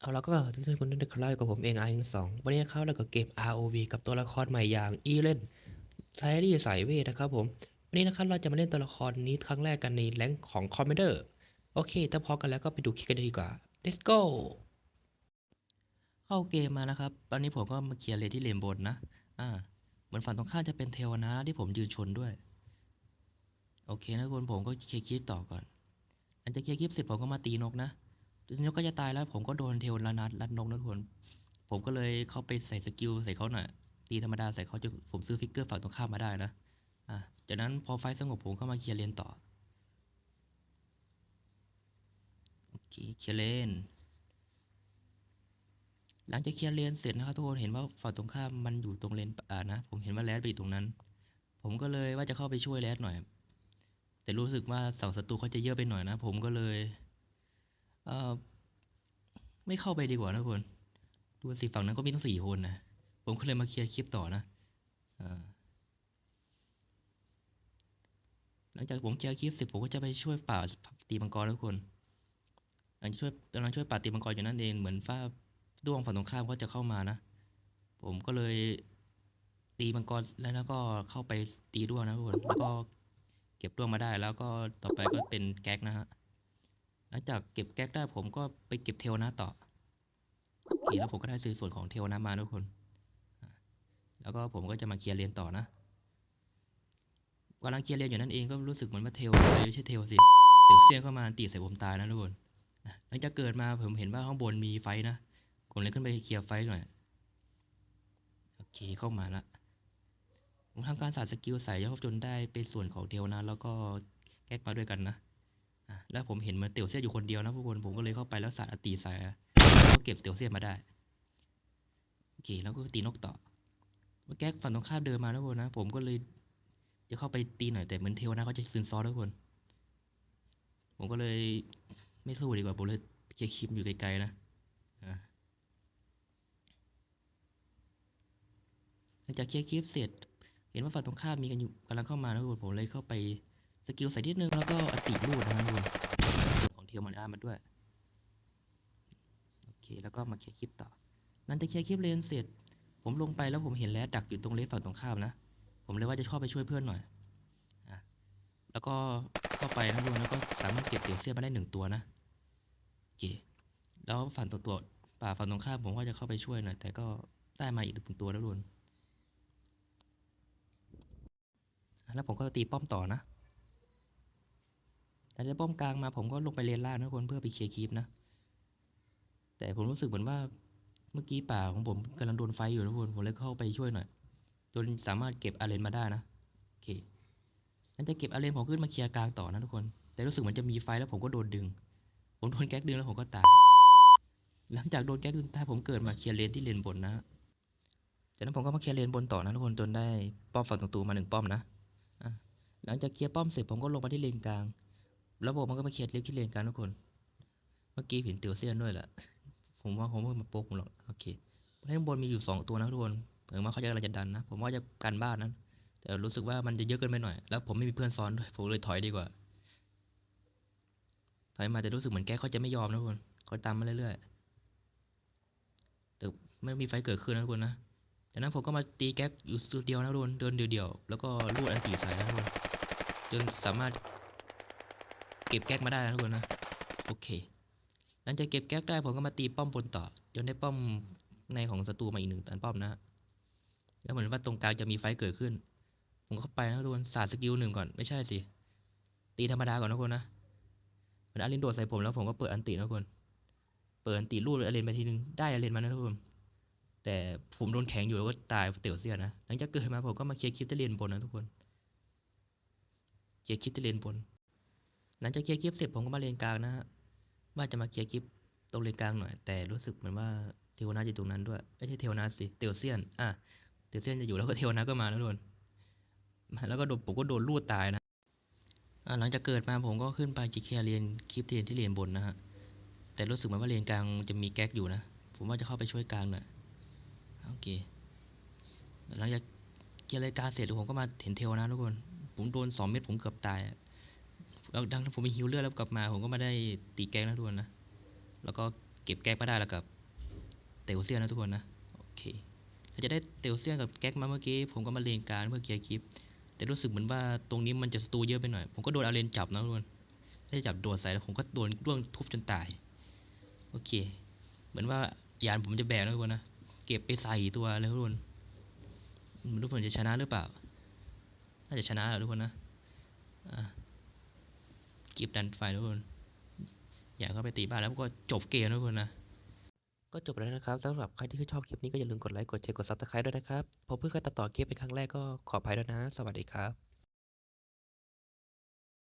เอาแล้วก็ทุกท่านคนด้วยนะครับอยู่กับผมเองไอซ์สองวันนี้นะครับเราก็เกม ROV กับตัวละครใหม่อย่างอีเลนไซรี่สายเวทนะครับผมวันนี้นะครับเราจะมาเล่นตัวละครนี้ครั้งแรกกันในแรงค์ของคอมเมเดอร์โอเค ถ้าพร้อมกันแล้วก็ไปดูคลิปกันเลยดีกว่า let's go เข้าเกมมานะครับ ตอนนี้ผมก็มาเคลียร์เลที่เลนบนนะ อ่าเหมือนฝั่งตรงข้ามจะเป็นเทวนาที่ผมยืนชนด้วย โอเคนะทุกคนผมก็เคลียร์คลิปต่อก่อนหลังจากเคลียร์คลิปเสร็จผมก็มาตีนกนะ นกก็จะตายแล้ว ผมก็โดนเทวนานัดรัดนกนะทุกคนผมก็เลยเข้าไปใส่สกิลใส่เขาหน่อยตีธรรมดาใส่เขาจนผมซื้อฟิกเกอร์ฝั่งตรงข้ามมาได้นะอะจากนั้นพอไฟสงบผมก็มาเคลียร์เลนต่อโอเคเคลียร์เลนหลังจากเคลียร์เลนเสร็จนะครับทุกคนเห็นว่าฝั่งตรงข้ามมันอยู่ตรงเลนอ่านะผมเห็นว่าแรดไปอยู่ตรงนั้น ผมก็เลยว่าจะเข้าไปช่วยแรดหน่อย แต่รู้สึกว่าเสาศัตรูเขาจะเยอะไปหน่อยนะ ผมก็เลย เอ่อไม่เข้าไปดีกว่านะคนดูสิฝั่งนั้นก็มีตั้งสี่คนนะ ผมก็เลยมาเคลียร์คลิปต่อนะอหลังจากผมเคลียร์คลิปเสร็จผมก็จะไปช่วยป่าตีมังกรนะทุกคนหลังจากช่วยกำลังช่วยป่าตีมังกรอยู่นั่นเองเหมือนฟ้าด้วงฝั่งตรงข้ามก็จะเข้ามานะ ผมก็เลยตีมังกรแล้วแล้วก็เข้าไปตีด้วงนะทุกคนแล้วก็เก็บด้วงมาได้แล้วก็ต่อไปก็เป็นแก๊กนะฮะ หลังจากเก็บแก๊กได้ผมก็ไปเก็บเทลนะต่อโอเคแล้วผมก็ได้ซื้อส่วนของเทลนะมาทุกคน แล้วก็ผมก็จะมาเคลียร์เลนต่อนะกำลังเคลียร์เลนอยู่นั่นเองก็รู้สึกเหมือนว่าเทลไม่ใช่เทลสิตียวเซียนเข้ามาตีใส่ผมตายนะทุกคนหลังจากเกิดมาผมเห็นว่าข้างบนมีไฟนะผมเลยขึ้นไปเคลียร์ไฟหน่อยโอเคเข้ามาละผมทำการสาดสกิลใส่ยอดจนได้เป็นส่วนของเทลนะ แล้วก็แก๊กมาด้วยกันนะ แล้วผมเห็นมันเตียวเสียอยู่คนเดียวนะทุกคนผมก็เลยเข้าไปแล้วสาดอติใส่แล้วก็เก็บเตียวเสียมาได้โอเคแล้วก็ตีนกต่อเมื่อแก๊กฝั่งตรงข้ามเดินมานะทุกคนนะ ผมก็เลยจะเข้าไปตีหน่อยแต่เหมือนเทวนะเขาจะซึนซอสทุกคนผมก็เลยไม่สู้ดีกว่าผมเลยเคลียร์คลิปอยู่ไกลๆนะหลังจากเคลียร์คลิปเสร็จ เห็นว่าฝั่งตรงข้ามมีกันอยู่กำลังเข้ามานะทุกคนผมเลยเข้าไป สกิลใส่นิดนึงแล้วก็อติรูดนะครับทุกคนของเทียวมันได้มาด้วย โอเค แล้วก็มาเคลียร์คลิปต่อ หลังจากเคลียร์คลิปเลนเสร็จ ผมลงไปแล้วผมเห็นแรดดักอยู่ตรงเลนฝั่งตรงข้ามนะ ผมเลยว่าจะเข้าไปช่วยเพื่อนหน่อยอะแล้วก็เข้าไปนะทุกคนแล้วก็สามารถเก็บเตียวเสี้ยมาได้หนึ่งตัวนะโอเค แล้วฝั่งตัวตัวป่าฝั่งตรงข้ามผมว่าจะเข้าไปช่วยหน่อยแต่ก็ได้มาอีกหนึ่งตัวแล้วทุนแล้วผมก็ตีป้อมต่อนะ แต่ได้ป้อมกลางมาผมก็ลงไปเลนล่างนะทุกคนเพื่อไปเคลียร์คลิปนะ แต่ผมรู้สึกเหมือนว่าเมื่อกี้ป่าของผมกำลังโดนไฟอยู่นะทุกคนผมเลยเข้าไปช่วยหน่อย จนสามารถเก็บอาเลนมาได้นะโอเคหลังจากเก็บอาเลนผมขึ้นมาเคลียร์กลางต่อนะทุกคน แต่รู้สึกเหมือนจะมีไฟแล้วผมก็โดนดึง ผมโดนแก๊กดึงแล้วผมก็ตาย หลังจากโดนแก๊กดึงตายผมเกิดมาเคลียร์เลนที่เลนบนนะจากนั้นผมก็มาเคลียร์เลนบนต่อนะทุกคนจนได้ป้อมฝั่งตรงตูมาหนึ่งป้อมนะอะหลังจากเคลียร์ป้อมเสร็จผมก็ลงมาที่เลนกลาง แล้วผมมันก็มาเคลียร์ลิฟที่เลนกันทุกคน เมื่อกี้เห็นเตียวเซียนด้วยแหละ ผมว่าเขาไม่มาโป๊กผมหรอก โอเคข้างบนมีอยู่สองตัวนะทุกคนถึงว่าเขาจะกำลังจะดันนะ ผมว่าจะกันบ้านนั้น แต่รู้สึกว่ามันจะเยอะเกินไปหน่อย แล้วผมไม่มีเพื่อนซ้อนด้วย ผมเลยถอยดีกว่า ถอยมาแต่รู้สึกเหมือนแกเขาจะไม่ยอมนะทุกคนเขาตามมาเรื่อยๆ แต่ไม่มีไฟเกิดขึ้นนะทุกคนนะจากนั้นผมก็มาตีแก๊กอยู่ตัวเดียวนะทุกคนเดินเดียวๆ แล้วก็ลูดอันตีใส่นะทุกคนจนสามารถ เก็บแก๊กมาได้นะทุกคนนะ โอเค หลังจากเก็บแก๊กได้ผมก็มาตีป้อมบนต่อจนได้ป้อมในของศัตรูมาอีกหนึ่งตันป้อมนะแล้วเหมือนว่าตรงกลางจะมีไฟเกิดขึ้น ผมก็เข้าไปนะทุกคนสาดสกิลหนึ่งก่อนไม่ใช่สิตีธรรมดาก่อนนะทุกคนนะเหมือนอารินโดดใส่ผมแล้วผมก็เปิดอันตินะทุกคน เปิดอันติรูดอารินไปทีนึงได้อารินมานะทุกคนแต่ผมโดนแข็งอยู่แล้วก็ตายเตี่ยวเสียนะหลังจากเกิดมาผมก็มาเคลียร์คลิปที่เลนบนนะทุกคนเคลียร์คลิปที่เลนบน หลังจากเคลียร์คลิปเสร็จผมก็มาเลนกลางนะฮะว่าจะมาเคลียร์คลิปตรงเลนกลางหน่อย แต่รู้สึกเหมือนว่าเทวนาอยู่ตรงนั้นด้วยไม่ใช่เทวนาสิเตียวเซียนอะเตียวเซียนจะอยู่แล้วก็เทวนาก็มาแล้วทุกคนแล้วก็โดนผมก็โดนลูดตายนะอะหลังจากเกิดมาผมก็ขึ้นไปจีเคลียร์เลนคลิปเทียนที่เลนบนนะฮะแต่รู้สึกเหมือนว่าเลนกลางจะมีแก๊กอยู่นะผมว่าจะเข้าไปช่วยกลางหน่อยโอเคหลังจากเคลียร์รายการเสร็จผมก็มาเห็นเทวนะทุกคน ผมโดนสองเม็ดผมเกือบตาย แล้วดังนั้นผมมีฮิวเลือดแล้วกลับมา ผมก็มาได้ตีแก๊งนะทุกคนนะ แล้วก็เก็บแก๊กมาได้แล้วกับเตลเซียนนะทุกคนนะ โอเคถ้าจะได้เตลเซียนกับแก๊กมาเมื่อกี้ ผมก็มาเลนการเพื่อเคลียร์คลิป แต่รู้สึกเหมือนว่าตรงนี้มันจะสตูเยอะไปหน่อย ผมก็โดนอาเลนจับนะทุกคนถ้าจับโดดใส่แล้วผมก็โดนร่วงทุบจนตาย โอเค เหมือนว่ายานผมจะแบกนะทุกคนนะ เก็บไปใส่ตัวเลยทุกคนไม่รู้ผมจะชนะหรือเปล่า น่าจะชนะแหละทุกคนนะ อะ เก็บดันไฟทุกคน อยากเข้าไปตีบ้านแล้วก็จบเกมนะทุกคนนะ ก็จบแล้วนะครับสำหรับใครที่ชอบคลิปนี้ก็อย่าลืมกดไลค์ กดแชร์ กดซับสไครต์ด้วยนะครับ ผมเพิ่งเคยตัดต่อคลิปเป็นครั้งแรกก็ขออภัยด้วยนะ สวัสดีครับ